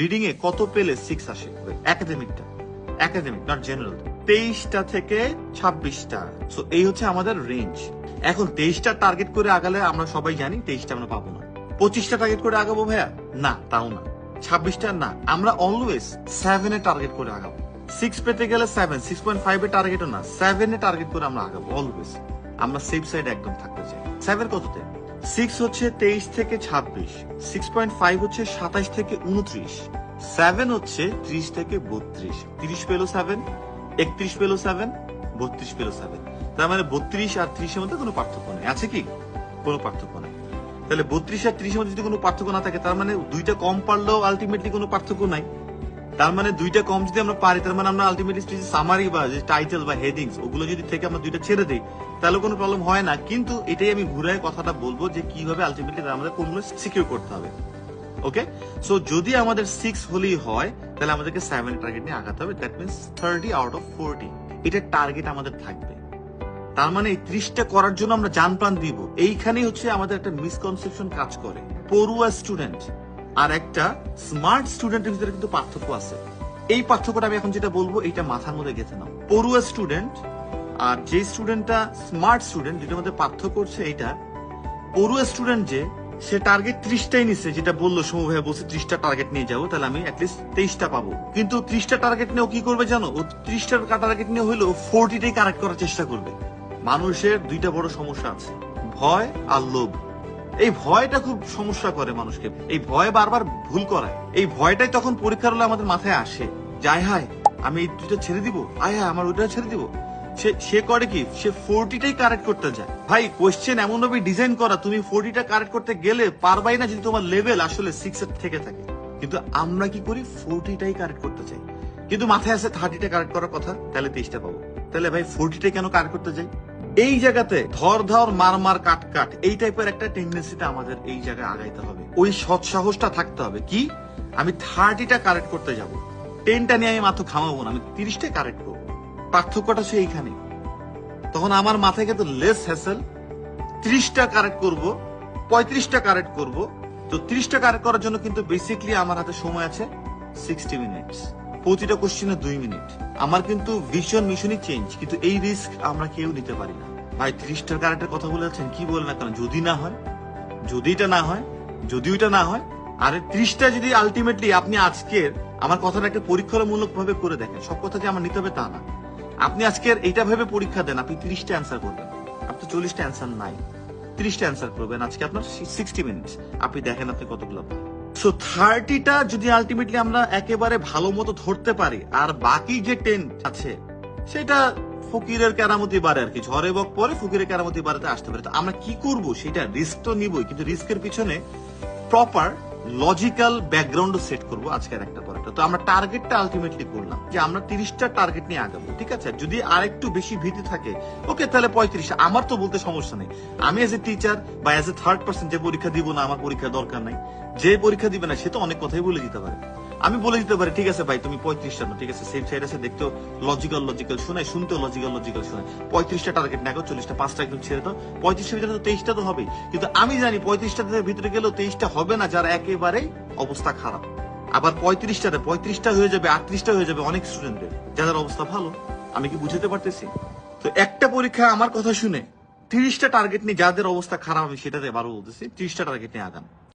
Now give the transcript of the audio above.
Reading a কত পেলে six আসে? একাডেমিকটা একাডেমিক নট জেনারেল তেইশটা থেকে ছাব্বিশটা। সো এই হচ্ছে আমাদের রেঞ্জ এখন তেইশটা টার্গেট করে আগালে আমরা সবাই জানি তেইশটা আমরা পাবো না। পঁচিশটা টার্গেট করে আগাবো ভাইয়া? না, তাও না। ছাব্বিশটা না। আমরা অলওয়েজ সেভেনে টার্গেট করে আগাবো। সিক্স পেতে গেলে সেভেন সিক্স পয়েন্ট ফাইভ এ টার্গেটও না। সেভেনে টার্গেট করে আমরা আগাবো অলওয়েজ আমরা সেফ সাইড একদম থাকতে চাই। সেভেন কততে? সিক্স হচ্ছে তেইশ থেকে ছাব্বিশ সিক্স পয়েন্ট ফাইভ হচ্ছে সাতাইশ থেকে উনত্রিশ সেভেন হচ্ছে ত্রিশ থেকে বত্রিশ, তিরিশ পেল সেভেন একত্রিশ পেল সেভেন বত্রিশ পেল সেভেন তার মানে বত্রিশ আর ত্রিশের মধ্যে কোনো পার্থক্য নেই। আছে কি? কোনো পার্থক্য নেই। তাহলে বত্রিশ আর ত্রিশের মধ্যে যদি কোনো পার্থক্য না থাকে, তার মানে দুইটা কম পারলেও আলটিমেটলি কোনো পার্থক্য নাই। তার মানে দুইটা কম যদি আমরা পারি, তার মানে আমরা আলটিমেটলি সামারি বা যে টাইটেল বা হেডিংস ওগুলো যদি থেকে আমরা দুইটা ছেড়ে দিই, তাহলে কোনো প্রবলেম হয় না। কিন্তু এটাই আমি ঘুরে কথাটা বলব যে কীভাবে আলটিমেটলি আমাদের কোনগুলো সিকিউর করতে হবে। ওকে সো যদি আমাদের সিক্স হলেই হয়, তাহলে আমাদেরকে সেভেন টার্গেট নিয়ে আগাতে হবে। That means thirty out of forty এটা টার্গেট আমাদের থাকবে। তার মানে এই ত্রিশটা করার জন্য আমরা জান প্রাণ দিব। এইখানেই হচ্ছে আমাদের একটা মিসকনসেপশন কাজ করে। পড়ুয়া স্টুডেন্ট আর একটা স্মার্ট স্টুডেন্টের ভিতরে কিন্তু পার্থক্য আছে। এই পার্থক্যটা আমি এখন যেটা বলব এটা মাথার মধ্যে গেছে না পড়ুয়া স্টুডেন্ট আর যে স্টুডেন্টটা স্মার্ট স্টুডেন্ট যেটার মধ্যে পার্থক্য হচ্ছে এইটা, পড়ুয়া স্টুডেন্ট যে, সে টার্গেট ত্রিশটাই নিচ্ছে যেটা বলল সমু ভাইয়া বলছে ত্রিশটা টার্গেট নিয়ে যাব তাহলে আমি অ্যাটলিস্ট তেইশটা পাবো। কিন্তু ত্রিশটা টার্গেট নিয়ে কি করবে জানো? ও ত্রিশটার টার্গেট নিয়ে হলেও ফোরটিটাই কারেক্ট করার চেষ্টা করবে। মানুষের দুইটা বড় সমস্যা আছে, ভয় আর লোভ। এই ভয়টা খুব সমস্যা করে মানুষকে। এই ভয় বারবার ভুল করায়। এই ভয়টাই তখন পরীক্ষার হলে আমাদের মাথায় আসে। যাই হায়, আমি এই দুইটা ছেড়ে দিব? আয় হায়, আমার ওইটা ছেড়ে দিব? সে সে করে কি? সে ফোরটিটাই কারেক্ট করতে যায়। ভাই কোয়েশ্চেন এমন ভাবে ডিজাইন করা, তুমি ফোরটিটা কারেক্ট করতে গেলে পারবাই না যদি তোমার লেভেল আসলে সিক্স এর থেকে থাকে। কিন্তু আমরা কি করি? ফোরটিটাই কারেক্ট করতে চাই। কিন্তু মাথায় আছে থার্টিটা কারেক্ট করার কথা, তাহলে তেইশটা পাবো। তাহলে ভাই, ফোরটিটাই কেন কারেক্ট করতে যাই এই জায়গাতে ধর ধর মার মার কাট কাট এই টাইপের একটা টেন্ডেন্সিটা আমাদের এই জায়গায় আগাইতে হবে। ওই সৎ সাহসটা থাকতে হবে। কি? আমি থার্টিটা কারেক্ট করতে যাব। টেনটা নিয়ে আমি মাত্র খামাবো না, আমি তিরিশটা কারেক্ট করব। পার্থক্যটা হচ্ছে এইখানে। তখন আমার মাথায় কিন্তু লেস হ্যাসেল ত্রিশটা কারেক্ট করব, পঁয়ত্রিশটা কারেক্ট করব। তো ত্রিশটা কারেক্ট করার জন্য কিন্তু বেসিকলি আমার হাতে সময় আছে সিক্সটি মিনিটস প্রতিটা কোশ্চেনে দুই মিনিট। আমার কিন্তু ভিশন মিশনই চেঞ্জ কিন্তু এই রিস্ক আমরা কেউ নিতে পারি না। ভাই, ত্রিশটার কারেক্টের কথা বলেছেন, কি বলেন না কেন? যদি না হয়, যদি এটা না হয়, যদি ওইটা না হয়, আর ত্রিশটা যদি আলটিমেটলি আপনি আজকের আমার কথাটা একটা পরীক্ষামূলক ভাবে করে দেখেন, সব কথা যে আমার নিতে হবে তা না। আপনি আজকের এইটা ভেবে পরীক্ষা দেন, আপনি ত্রিশটা অ্যান্সার করবেন। আপনি চল্লিশটা অ্যান্সার নাই, ত্রিশটা অ্যান্সার করবেন আজকে আপনার সিক্সটি মিনিটস আপনি দেখেন আপনি কতগুলো সো থার্টিটা যদি আলটিমেটলি আমরা একেবারে ভালো মতো ধরতে পারি, আর বাকি যে টেন আছে, সেটা ফকিরের কেরামতি বাড়ে আর কি, ঝড়ে বক পরে ফকিরের কেরামতি বাড়াতে আসতে পারে। তো আমরা কি করব? সেটা রিস্ক তো নিবই, কিন্তু রিস্কের পিছনে প্রপার লজিক্যাল ব্যাকগ্রাউন্ড সেট করব আজকের একটা পর একটা তো আমরা টার্গেটটা আলটিমেটলি করলাম যে আমরা তিরিশটা টার্গেট নিয়ে আগাবো, ঠিক আছে? যদি আর একটু বেশি ভীতি থাকে ওকে তাহলে পঁয়ত্রিশ। আমার তো বলতে সমস্যা নেই। আমি এজ এ টিচার বা এজ এ থার্ড পার্সন যে পরীক্ষা দিব না, আমার পরীক্ষা দরকার নাই। যে পরীক্ষা দিবে না, সে তো অনেক কথাই বলে দিতে পারে। আমি বলে দিতে পারি, ঠিক আছে ভাই, তুমি পঁয়ত্রিশটা না ঠিক আছে? সেফ সাইড আছে দেখতেও লজিক্যাল লজিক্যাল শোনায়, শুনতেও লজিক্যাল লজিক্যাল শোনায়। পঁয়ত্রিশটা টার্গেট না চল্লিশটা, পাঁচটা একদম ছেড়ে দাও। পঁয়ত্রিশটার ভিতরে তো তেইশটা তো হবেই। কিন্তু আমি জানি পঁয়ত্রিশটা ভিতরে গেলেও তেইশটা হবে না, যার একেবারেই অবস্থা খারাপ। আবার পঁয়ত্রিশটাতে পঁয়ত্রিশটা হয়ে যাবে, আটত্রিশটা হয়ে যাবে অনেক স্টুডেন্টদের যাদের অবস্থা ভালো, আমি কি বুঝতে পারতেছি? তো একটা পরীক্ষা আমার কথা শুনে তিরিশটা টার্গেট নিয়ে যাদের অবস্থা খারাপ, আমি সেটাতে বারো বলতেছি, তিরিশটা টার্গেট নিয়ে আগান।